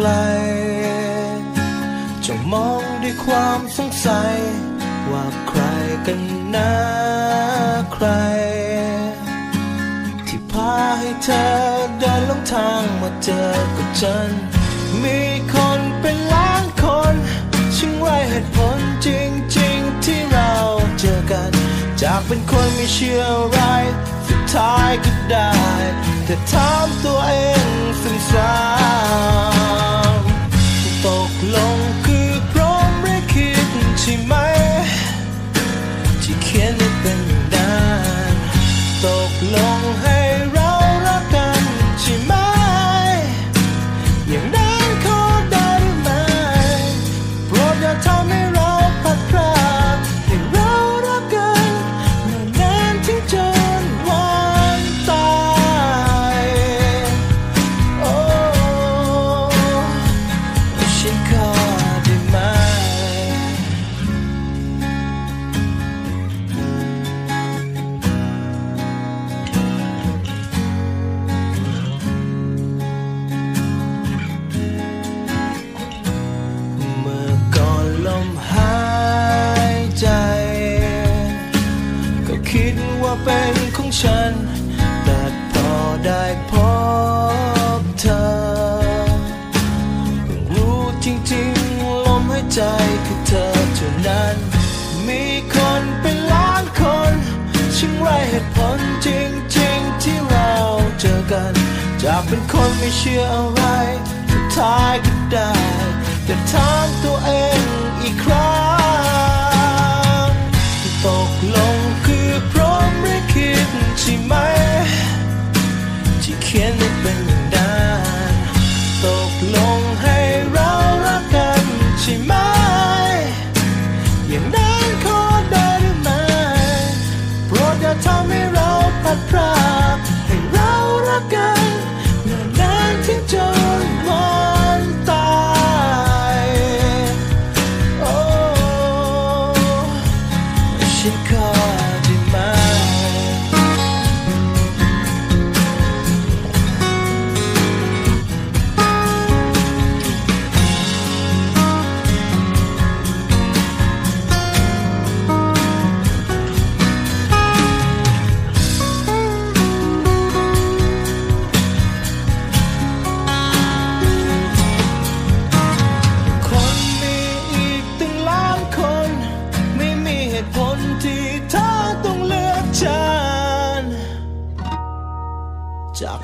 ไกลจะมองด้วยความสงสัย ว่าใครกันนะใคร ที่พาให้เธอเดินลงทางมาเจอกับฉัน มีคนเป็นล้านคนช่างไรเหตุผลจริง ๆ ที่เราเจอกัน จากเป็นคนไม่เชื่อไรสุดท้ายก็ได้ แต่ถามตัวเองซ้ำ เขียนไม่เป็นอย่างนั้นตกลงให้ ว่าเป็นของฉัน แต่พอได้พบเธอเพิ่งรู้จริงๆ ลมหายใจคือเธอเท่านั้น มีคนเป็นล้านคนช่างไรเหตุผลจริงๆ ที่เราเจอกัน จากเป็นคนไม่เชื่ออะไรสุดท้ายก็ได้แต่ถา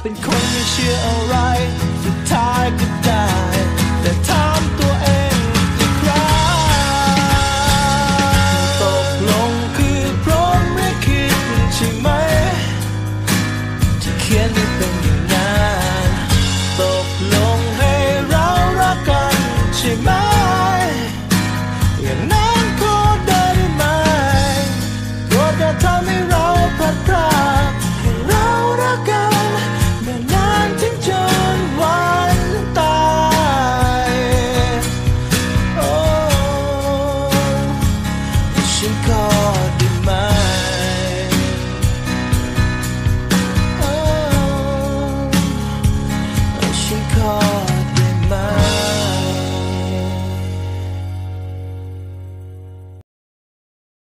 เป็นคนไม่เชื่ออะไรสุดท้ายก็ได้แต่ถา ฉั